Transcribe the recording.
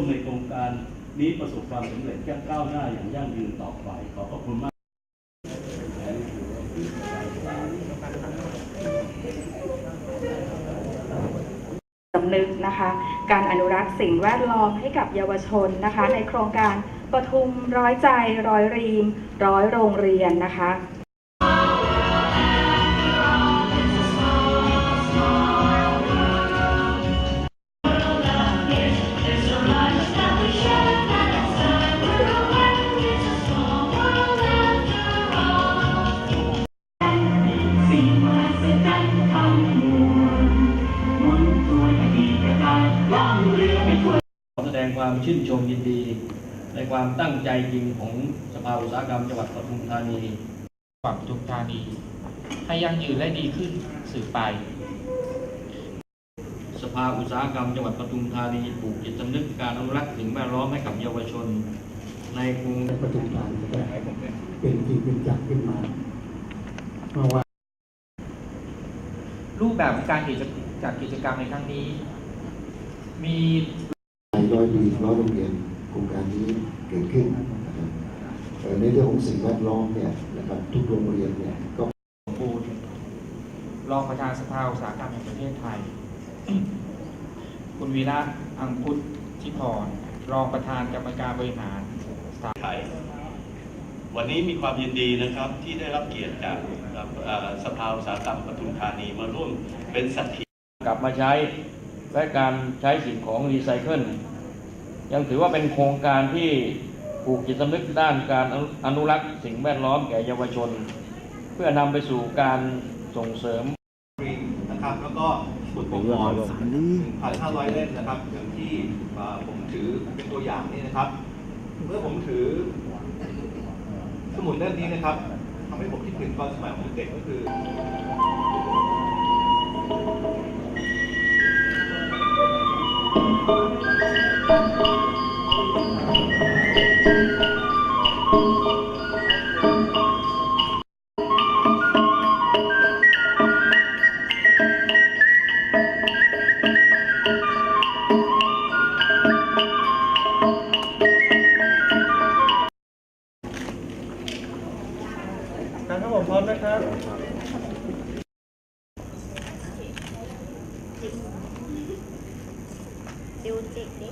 มในโครงการนี้ประสบความสำเร็จก้าวหน้าอย่างยั่งยืนต่อไป ขอบพระคุณมากสำนึกนะคะ การอนุรักษ์สิ่งแวดล้อมให้กับเยาวชนนะคะ ในโครงการปทุมร้อยใจร้อยรีม ร้อยโรงเรียนนะคะ งความชื่นชมยินดี ในความตั้งใจจริงของสภาอุตสาหกรรมจังหวัดปทุมธานีฝั่งปทุมธานี ให้ยั่งยืนและดีขึ้นสืบไป สภาอุตสาหกรรมจังหวัดปทุมธานีปลูกจิตสำนึกการอนุรักษ์สิ่งแวดล้อมให้กับเยาวชน ในกรุงปทุมธานีก็เป็นจริงเป็นจักรขึ้นมาเมื่อวานรูปแบบของการกิจจัดกิจกรรมในครั้งนี้ มี ร้อยปีร้อยโรงเรียนโครงการนี้เกิดขึ้นนะครับในเรื่องของสิ่งแวดล้อมเนี่ยนะครับทุกโรงเรียนเนี่ยก็สมบูรณ์รองประธานสภาอุตสาหกรรมแห่งประเทศไทย คุณวีระอังคุตทิพรรองประธานกรรมการบริหารสถาไทยวันนี้มีความยินดีนะครับที่ได้รับเกียรติจากสภาอุตสาหกรรมปทุมธานีมาร่วมเป็นสักขีกลับมาใช้และการใช้สิ่งของรีไซเคิล ยังถือว่าเป็นโครงการที่ปลูกจิตสำนึกด้านการอนุรักษ์สิ่งแวดล้อมแก่เยาวชน เพื่อนำไปสู่การส่งเสริมนะครับแล้วก็บุตรปกครอง1,500 เล่มนะครับ อย่างที่อ่าผมถือเป็นตัวอย่างนี่นะครับ เมื่อผมถือสมุดเล่มนี้นะครับทำให้ผมคิดถึงตอนสมัยผมเด็กก็คือเพร้อมนะครับดูจิกดิ